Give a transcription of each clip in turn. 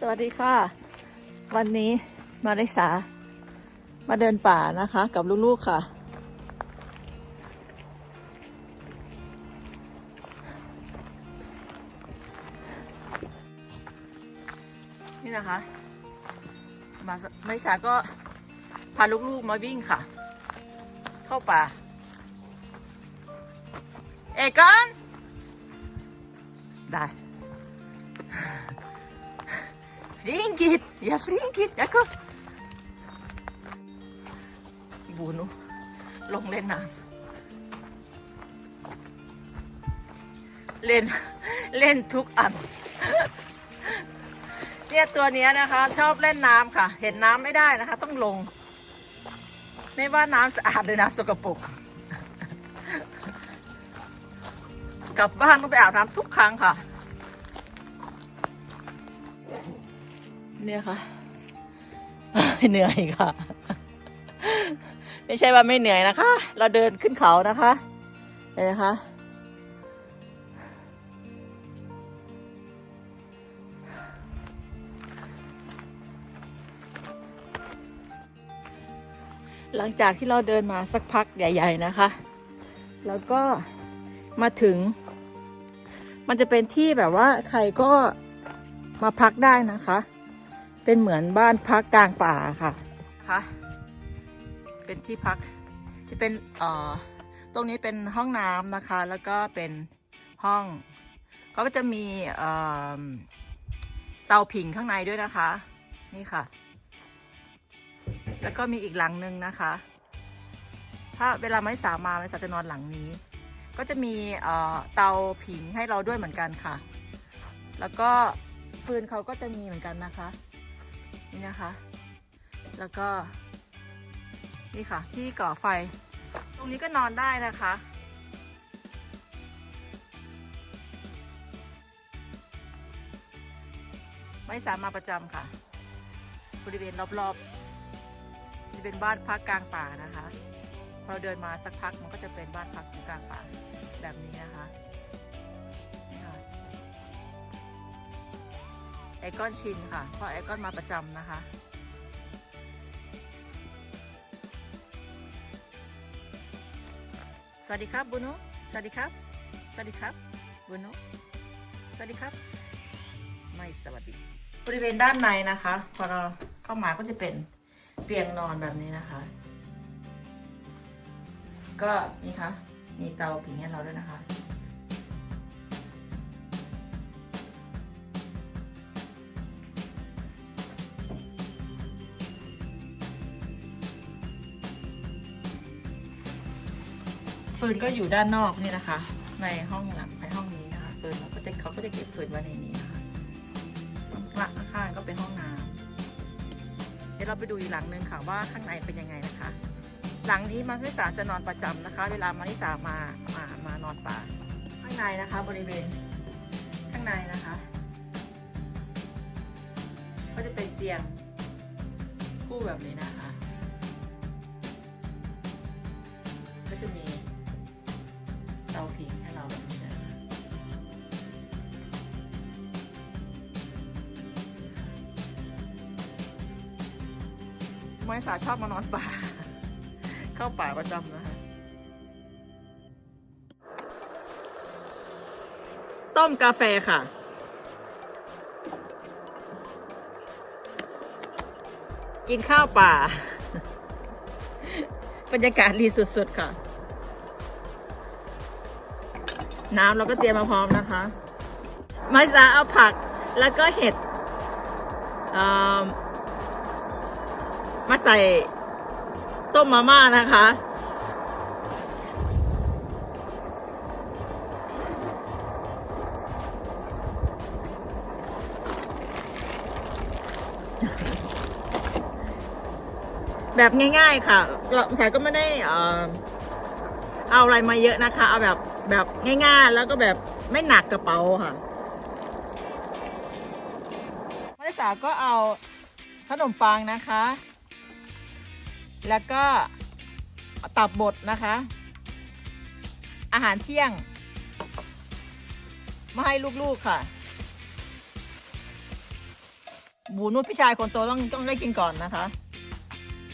สวัสดีค่ะ วันนี้มาริสามาเดินป่านะคะ กับลูกๆค่ะ นี่นะคะ มามาริสาก็พาลูกๆมาวิ่งค่ะ เข้าป่า เอกอนได้ Flinkit! Ja, flinkit! Jag kom! บูนุลงเล่นน้ำเล่นเล่นทุกอันเนี่ยตัวนี้นะคะ ชอบเล่นน้ำค่ะ เห็นน้ำไม่ได้นะคะ ต้องลง ไม่ว่าน้ำสะอาดหรือน้ำสกปรกกลับบ้านต้องไปอาบน้ำทุกครั้งค่ะ เนี่ยค่ะ เหนื่อยค่ะ ไม่ใช่ว่าไม่เหนื่อยนะคะ เราเดินขึ้นเขานะคะเห็นไหมคะหลังจากที่เราเดินมาสักพักใหญ่ ๆนะคะ แล้วก็มาถึง มันจะเป็นที่แบบว่าใครก็มาพักได้นะคะ เป็นเหมือนบ้านพักกลางป่าค่ะคะเป็นที่พักจะเป็นเอ่อตรงนี้เป็นห้องน้ำนะคะ แล้วก็เป็นห้องเขาก็จะมีเอ่อเตาผิงข้างในด้วยนะคะ นี่ค่ะ แล้วก็มีอีกหลังหนึ่งนะคะ ถ้าเวลาไม่สามาไม่สาจะนอนหลังนี้ ก็จะมีเอ่อเตาผิงให้เราด้วยเหมือนกันค่ะ แล้วก็ฟืนเขาก็จะมีเหมือนกันนะคะ นี่นะคะ แล้วก็ นี่ค่ะ ที่ก่อไฟ ตรงนี้ก็นอนได้นะคะไม่สามารถประจำค่ะ บริเวณรอบๆจะเป็นบ้านพักกลางป่านะคะ พอเราเดินมาสักพักมันก็จะเป็นบ้านพักอยู่กลางป่าแบบนี้นะคะ ก้อนชินค่ะ เพราะไอก้อนมาประจำนะคะ สวัสดีครับบุโนสวัสดีครับ สวัสดีครับบุโนสวัสดีครับ ไม่สวัสดี บริเวณด้านในนะคะ พอเราเข้ามาก็จะเป็นเตียงนอนแบบนี้นะคะ ก็นี่คะมีเตาผิงให้เราด้วยนะคะ ฟืนก็อยู่ด้านนอกนี่นะคะ ในห้องหลังในห้องนี้นะคะฟืนเราก็จะเขาก็จะเก็บฟืนไว้ในนี้นะคะข้างก็เป็นห้องน้ำเดี๋ยวเราไปดูอีกหลังนึงค่ะว่าข้างในเป็นยังไงนะคะ หลังนี้มาริสาจะนอนประจำนะคะ เวลามาริสามามามานอนป่า ข้างในนะคะบริเวณข้างในนะคะ ก็จะเป็นเตียงคู่แบบนี้นะคะ ก็จะมี มาริสาชอบมานอนป่า เข้าป่าประจำนะคะต้มกาแฟค่ะ กินข้าวป่า บรรยากาศดีสุด ๆ ค่ะ น้ำเราก็เตรียมมาพร้อมนะคะมาซาเอาผักแล้วก็เห็ดเอิ่ มาใส่ต้มมาม่านะคะ แบบง่าย ๆ ค่ะเราสายก็ไม่ได้เอ่อเอาอะไรมาเยอะนะคะ เอาแบบแบบง่าย ๆ แล้วก็แบบไม่หนักกระเป๋าค่ะมาริสาก็เอาขนมปังนะคะ แล้วก็ตับบดนะคะ อาหารเที่ยง มาให้ลูกๆค่ะ บูนุชพี่ชายคนโตต้องต้องได้กินก่อนนะคะ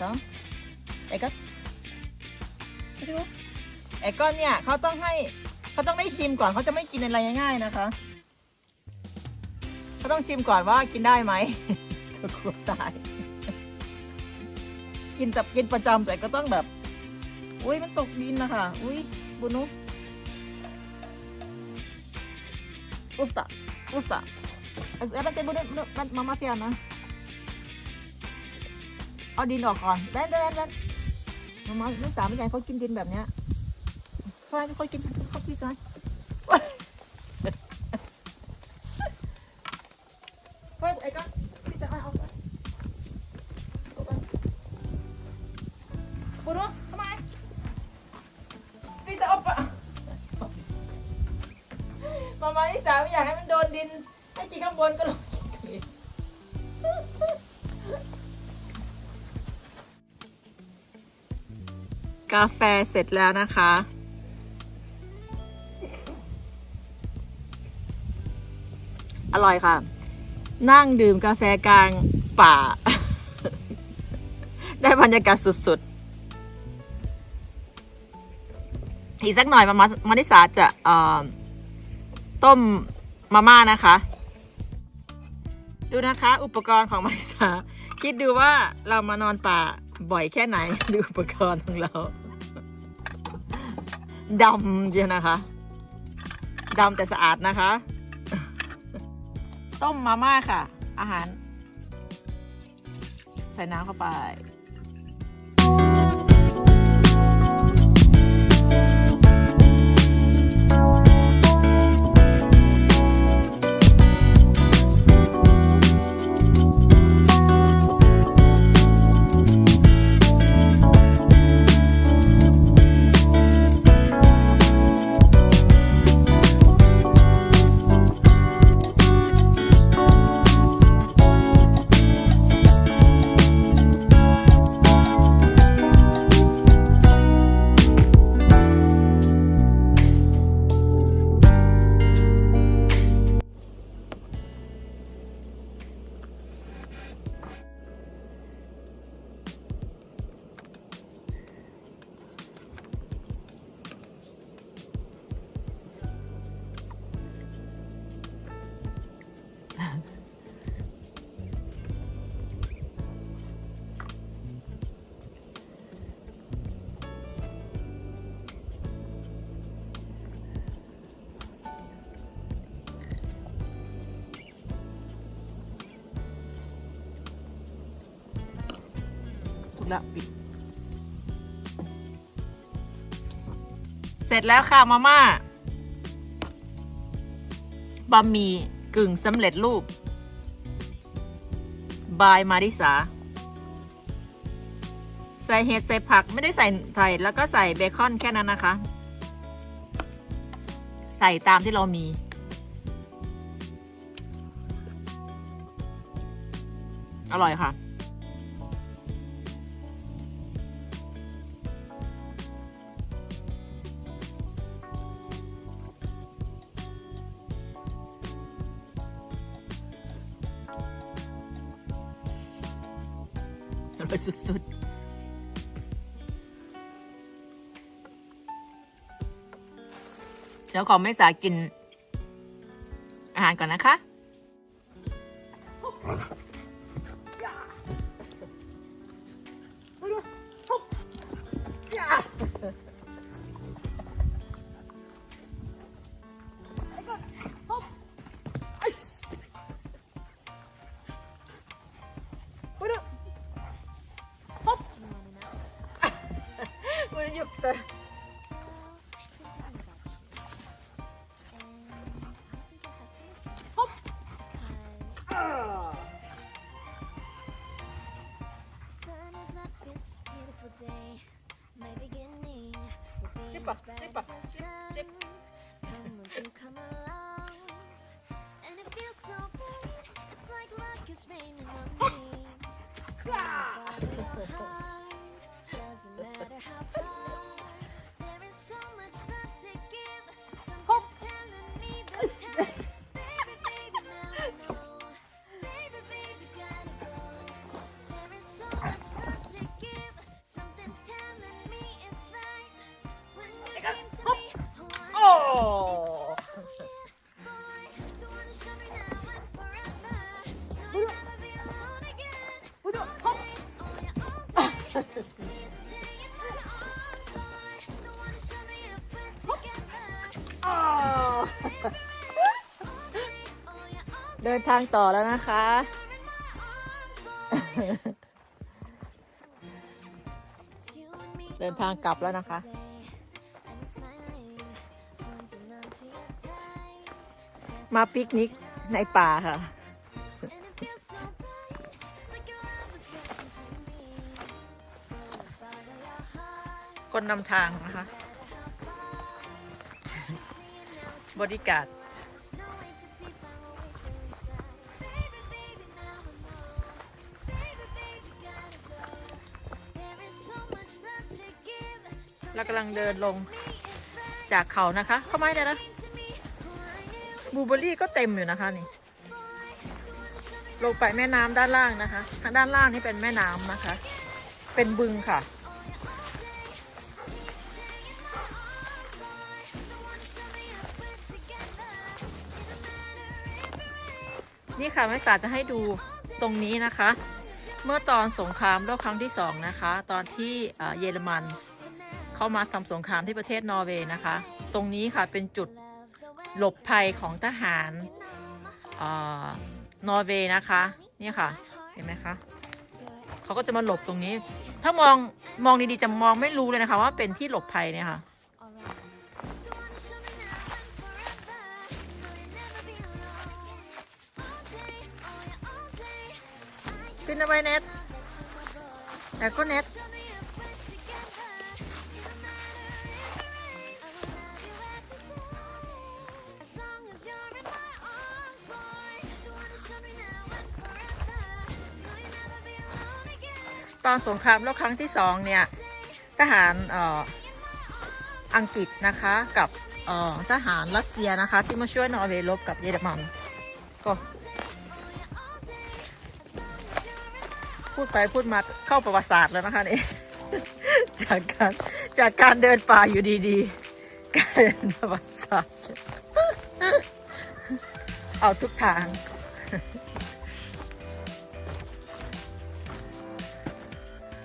สองไอ้ก็ไม่รู้ไอ้ก้อนเนี่ยเขาต้องให้เขาต้องได้ชิมก่อนเขาจะไม่กินอะไรง่ายๆนะคะเขาต้องชิมก่อนว่ากินได้ไหมก็กลัวตาย กินแต่กินประจำแต่ก็ต้องแบบ อุ้ยมันตกดินนะคะอุ้ยบุนุอุสะอุสะเอ้ยมันจะบุนุมันมามาเฟียนะเอาดินออกก่อนแบนแบนแบนมามาลูกสาวไม่ใหญ่เขากินดินแบบเนี้ยเขาไม่ค่อยกินเขาพี่ซายเฮ้ยไอ้ก็พี่ซายเอา บุนุทำไมพี่ซายเอาไปมามาที่สามไม่อยากให้มันโดนดิน ให้กินข้างบนก็ลงกินกาแฟเสร็จแล้วนะคะ อร่อยค่ะ นั่งดื่มกาแฟกลางป่า ได้บรรยากาศสุดๆ อีกสักหน่อยมามามาริสาจะเอ่อต้มมาม่านะคะ ดูนะคะ อุปกรณ์ของมาริสาคิดดูว่าเรามานอนป่าบ่อยแค่ไหน ดูอุปกรณ์ของเราดำเชียวนะคะดำแต่สะอาดนะคะ ต้มมาม่าค่ะ อาหาร ใส่น้ำเข้าไป ล้วปิด เสร็จแล้วค่ะมาม่าบะหมี่กึ่งสำเร็จรูป บายมาริสา ใส่เห็ดใส่ผักไม่ได้ใส่ใส่แล้วก็ใส่เบคอนแค่นั้นนะคะ ใส่ตามที่เรามีอร่อยค่ะ สุดๆเดี๋ยวขอไม่สากินอาหารก่อนนะคะ bright chippa, as the chip, sun. chip. Come you come along? And it feels so bright, it's like luck is raining on me. Follow your heart, doesn't matter how far. There is so much love ดินทางต่อแล้วนะคะ เดินทางกลับแล้วนะคะ มาปิกนิกในป่าค่ะ คนนำทางนะคะ บริการ เรากำลังเดินลงจากเขานะคะ เข้าไม้ได้นะบูเบอรี่ก็เต็มอยู่นะคะนี่ ลงไปแม่น้ำด้านล่างนะคะ ทางด้านล่างนี่เป็นแม่น้ำนะคะ เป็นบึงค่ะ นี่ค่ะแม่สาจะให้ดูตรงนี้นะคะ เมื่อตอนสงครามโลกครั้งที่สองนะคะ ตอนที่เยอรมัน เข้ามาทำสงครามที่ประเทศนอร์เวย์นะคะ ตรงนี้ค่ะเป็นจุดหลบภัยของทหารออนอร์เวย์นะคะนี่ค่ะเห็นไหมคะเขาก็จะมาหลบตรงนี้ ถ้ามองมองดีๆจะมองไม่รู้เลยนะคะ ว่าเป็นที่หลบภัยเนี่ยค่ะฟินเอาไว้เน็ตแต่ก็เน็ต ตอนสงครามโลกครั้งที่สองเนี่ยทหารอออังกฤษนะคะกับทหารรัสเซียนะคะ ที่มาช่วยนอร์เวย์รบกับเยอรมันก็พูดไปพูดมาเข้าประวัติศาสตร์แล้วนะคะนี่จากการจากการเดินป่าอยู่ดีๆกลายเป็นประวัติศาสตร์เอาทุกทาง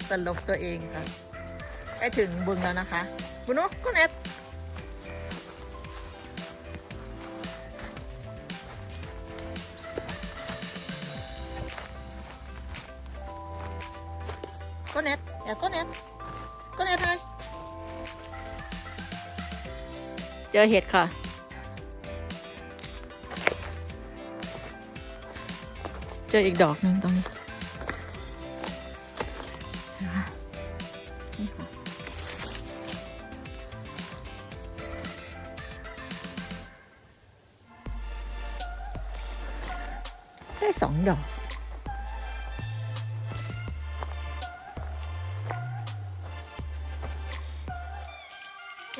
ตลกตัวเองค่ะใกล้ถึงบึงแล้วนะคะบุนุก็เน็ตก็เน็ตอยาก็เน็ตก็เน็ตไงเจอเห็ดค่ะเจออีกดอกหนึ่งตรงนี้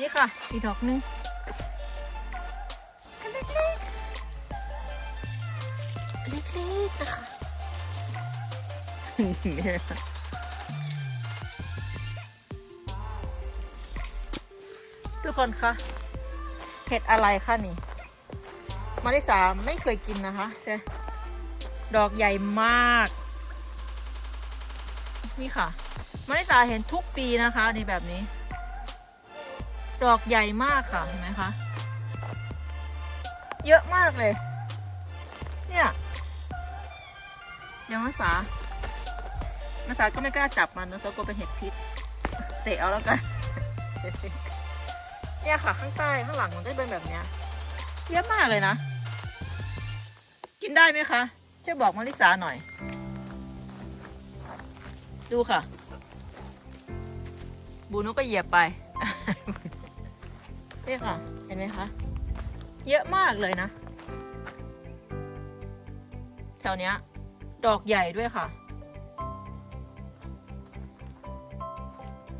นี่ค่ะ อีกดอกหนึงอันเล็กๆเล็กๆนะคะทุกคนคะเห็ดอะไรคะนี่ มาริสาไม่เคยกินนะคะใช่ดอกใหญ่มาก นี่ค่ะ มาริสาเห็นทุกปีนะคะนี่แบบนี้ ดอกใหญ่มากค่ะเห็นไหมคะเยอะมากเลย เนี่ยเดี๋ยวมาสามาสาก็ไม่กล้าจับมันนะเพราะกลัวเป็นเห็ดพิษเตะเอาแล้วกันเนี่ยค่ะข้างใต้ข้างหลังมันก็เป็นแบบเนี้ยเยอะมากเลยนะ กินได้ไหมคะช่วยบอกมาริสาหน่อย ดูค่ะ บูนุก็เหยียบไป นี่ค่ะ เห็นไหมคะ เยอะมากเลยนะ แถวเนี้ย ดอกใหญ่ด้วยค่ะ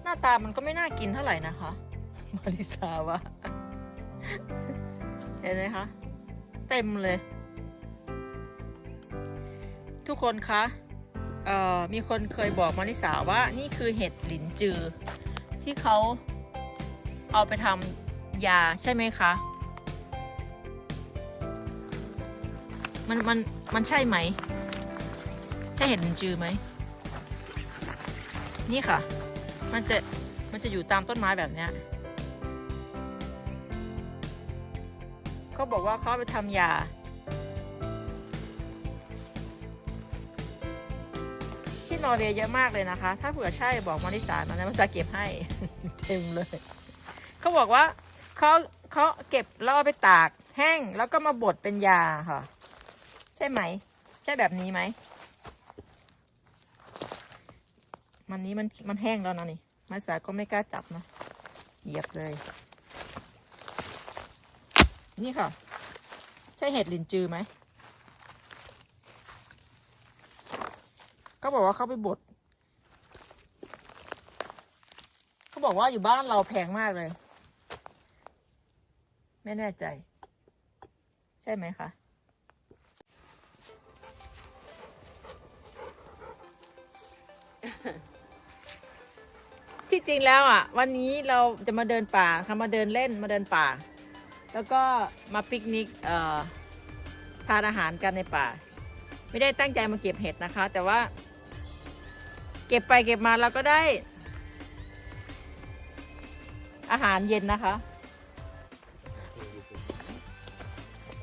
หน้าตามันก็ไม่น่ากินเท่าไหร่นะคะ มาริสาวะเห็นไหมคะ เต็มเลย ทุกคนคะมีคนเคยบอกมาริสาว่านี่คือเห็ดหลินจือ ที่เขาเอาไปทำ ยาใช่ไหมคะ มันมันมันใช่ไหม ใช่เห็นจือไหม นี่ค่ะ มันจะมันจะอยู่ตามต้นไม้แบบเนี้ยเขาบอกว่าเขาไปทำยาที่นอร์เวย์เยอะมากเลยนะคะ ถ้าเผื่อใช่บอกมาริสานะนะมาริสาเก็บให้ เต็มเลย เขาบอกว่า เขาเขาเก็บแล้วเอาไปตากแห้งแล้วก็มาบดเป็นยาค่ะ ใช่ไหม ใช่แบบนี้ไหมมันนี้มันมันแห้งแล้วนะนี่มาสาก็ไม่กล้าจับนะเหยียบเลย นี่ค่ะ ใช่เห็ดลินจือไหมเขาบอกว่าเขาไปบดเขาบอกว่าอยู่บ้านเราแพงมากเลย ไม่แน่ใจ ใช่ไหมคะที่จริงแล้วอะ วันนี้เราจะมาเดินป่าค่ะมาเดินเล่นมาเดินป่า แล้วก็มาปิกนิกเอ่อทานอาหารกันในป่า ไม่ได้ตั้งใจมาเก็บเห็ดนะคะ แต่ว่า เก็บไปเก็บมาเราก็ได้ อาหารเย็นนะคะ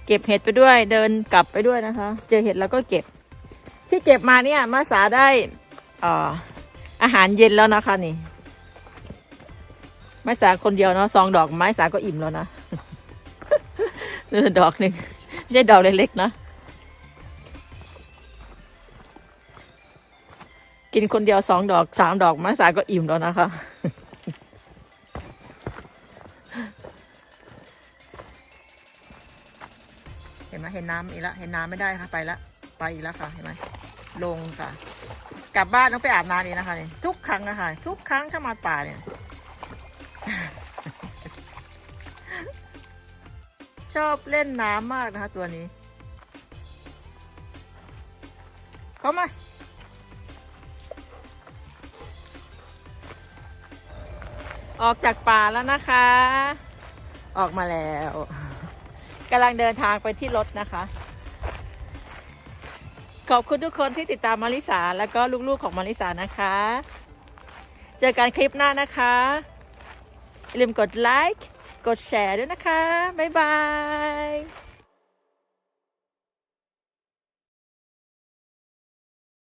เก็บเห็ดไปด้วยเดินกลับไปด้วยนะคะ เจอเห็ดแล้วก็เก็บ ที่เก็บมาเนี่ยมาสาได้อ่อาหารเย็นแล้วนะคะนี่ ไม้สาคนเดียวเนาะสองดอกไม้สาก็อิ่มแล้วนะเหลือดอกหนึ่งไม่ใช่ดอกเล็กๆนะ กินคนเดียวสองดอกสามดอกไม้สาก็อิ่มแล้วนะคะ เห็นน้ำอีกแล้วเห็นน้ำไม่ได้ค่ะไปละไปอีกแล้วค่ะเห็นไหมลงค่ะ กลับบ้านต้องไปอาบน้ำเองนะคะนี่ทุกครั้งนะคะทุกครั้งถ้ามาป่าเนี่ยชอบเล่นน้ำมากนะคะ ตัวนี้ เข้ามา ออกจากป่าแล้วนะคะ ออกมาแล้ว กำลังเดินทางไปที่รถนะคะ ขอบคุณทุกคนที่ติดตามมาริสาแล้วก็ลูกๆของมาริสานะคะ เจอกันคลิปหน้านะคะอย่าลืมกดไลค์กดแชร์ด้วยนะคะ บ๊ายบาย